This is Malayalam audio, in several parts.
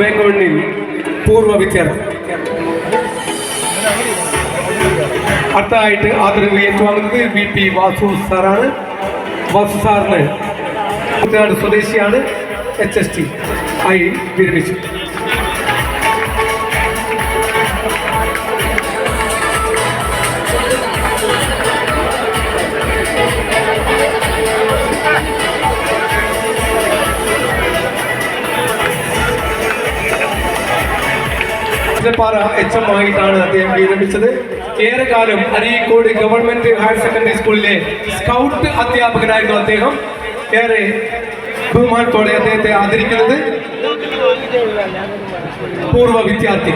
വേങ്കവണ്ണിൽ പൂർവ വിദ്യാർത്ഥി. അടുത്തതായിട്ട് ആദരവ് ഏറ്റുവാങ്ങുന്നത് വി പി വാസു സാറാണ്. വാസു സാറിന് കുട്ടനാട് സ്വദേശിയാണ്. എച്ച് എസ് ടി ആയി വിരമിച്ചു. പാറ എച്ച് എം ആയിട്ടാണ് അദ്ദേഹം വിരമിച്ചത്. ഏറെക്കാലം അരീക്കോട് ഗവൺമെന്റ് ഹയർ സെക്കൻഡറി സ്കൂളിലെ സ്കൗട്ട് അധ്യാപകനായിരുന്നു അദ്ദേഹം. ഏറെ ബഹുമാനത്തോടെ അദ്ദേഹത്തെ ആദരിക്കുന്നത് പൂർവ വിദ്യാർത്ഥി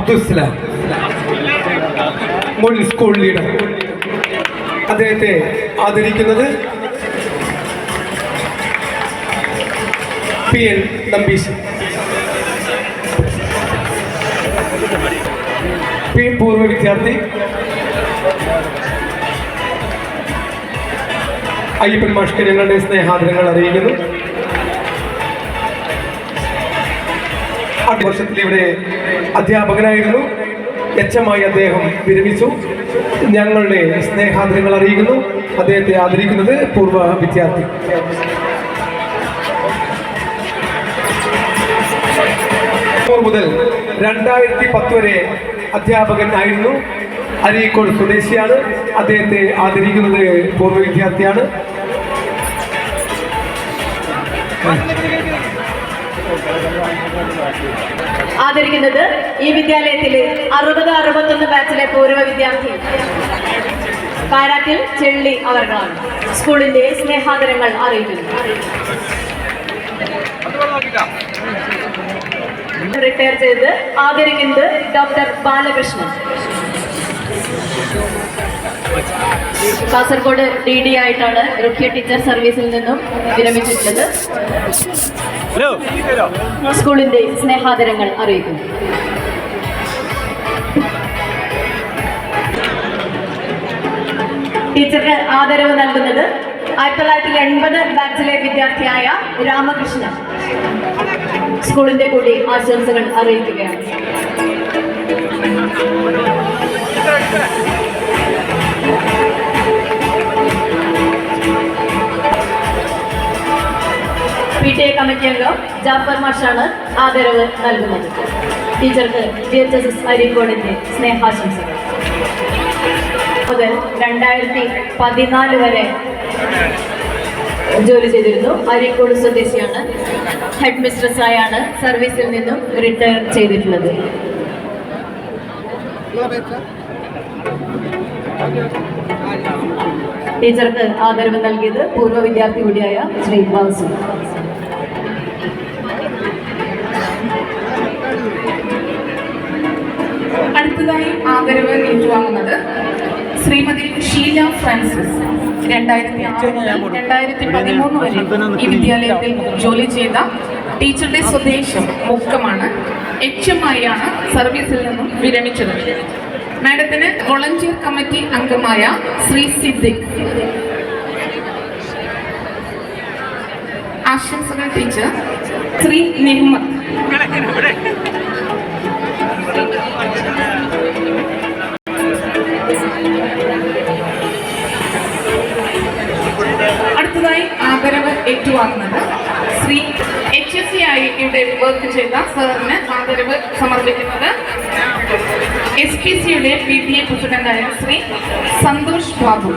അബ്ദുസ്ലാം മുൻ സ്കൂൾ ലീഡർ അദ്ദേഹത്തെ ആദരിക്കുന്നത് പി എൻ നമ്പീശൻ. പി പൂർവ വിദ്യാർത്ഥി അയ്യപ്പൻ മാഷ്ക്ക് ഞങ്ങളുടെ സ്നേഹാദരങ്ങൾ അറിയിക്കുന്നു. അടുത്ത വർഷത്തിൽ ഇവിടെ അധ്യാപകനായിരുന്നു. എച്ചമായി അദ്ദേഹം വിരമിച്ചു. ഞങ്ങളുടെ സ്നേഹാദരങ്ങൾ അറിയിക്കുന്നു. അദ്ദേഹത്തെ ആദരിക്കുന്നത് പൂർവ വിദ്യാർത്ഥി. മുതൽ രണ്ടായിരത്തി പത്ത് വരെ അധ്യാപകൻ ആയിരുന്നു അരീക്കോട് സ്വദേശിയാണ്. അദ്ദേഹത്തെ ആദരിക്കുന്നത് പൂർവ വിദ്യാർത്ഥിയാണ്. ആദരിക്കുന്നത് ഈ വിദ്യാലയത്തിലെ അറുപത് അറുപത്തൊന്ന് ബാച്ചിലെ പൂർവ വിദ്യാർത്ഥി. കാരാട്ടിൽ ചെള്ളി അവർകളാണ്. സ്കൂളിന്റെ സ്നേഹാദരങ്ങൾ അറിയിക്കുന്നു. റിട്ടയർ ചെയ്ത് ആദരിക്കുന്നത് doctor Balakrishnan. Kasaragod D D ആയിട്ടാണ് റുഖ്യ ടീച്ചർ സർവീസിൽ നിന്നും വിരമിച്ചിട്ടുള്ളത്. സ്കൂളിന്റെ സ്നേഹാദരങ്ങൾ അറിയിക്കുന്നു. ടീച്ചർക്ക് ആദരവ് നൽകുന്നത് ആയിരത്തി തൊള്ളായിരത്തി എൺപത് ബാച്ചിലെ വിദ്യാർത്ഥിയായ രാമകൃഷ്ണൻ. സ്കൂളിന്റെ കൂടി ആശംസകൾ അറിയിക്കുകയാണ്. പി ടി എ കമ്മിറ്റി അംഗം ജാഫർ മാഷാണ് ആദരവ് നൽകുന്നത്. ടീച്ചർക്ക് ജി എച്ച് എസ് എസ് അരീക്കോടിന്റെ സ്നേഹാശംസകൾ. മുതൽ രണ്ടായിരത്തി പതിനാല് വരെ ജോലി ചെയ്തിരുന്നു. അരീക്കോട് സ്വദേശിയാണ്. ഹെഡ് മിസ്ട്രസ് ആയാണ് സർവീസിൽ നിന്നും റിട്ടയർ ചെയ്തിട്ടുള്ളത്. ടീച്ചർക്ക് ആദരവ് നൽകിയത് പൂർവ വിദ്യാർത്ഥി കൂടിയായ ശ്രീ ബാസു അടുത്തതായി ആദരവ് ഏറ്റുവാങ്ങുന്നത് ശ്രീമതി ഷീല ഫ്രാൻസിസ്. രണ്ടായിരത്തി രണ്ടായിരത്തി പതിമൂന്ന് വരെ ഈ വിദ്യാലയത്തിൽ ജോലി ചെയ്ത ടീച്ചറുടെ സ്വദേശം മുക്കമാണ് എച്ച് എം ആയാണ് സർവീസിൽ നിന്നും വിരമിച്ചത്. മാഡത്തിന് വോളണ്ടിയർ കമ്മിറ്റി അംഗമായ ശ്രീ സിദ്ദിഖ്. ആശംസകൾ ടീച്ചർ ശ്രീ നിഹമ്മദ് ഏറ്റുവാങ്ങുന്നത്. ശ്രീ എച്ച് എസ് സി ആയി ഇവിടെ വർക്ക് ചെയ്ത സാറിന് ആദരവ് സമർപ്പിക്കുന്നത്. എസ് പി സിയുടെ പി ടി എ പ്രസിഡന്റായ ശ്രീ സന്തോഷ് ബാബു.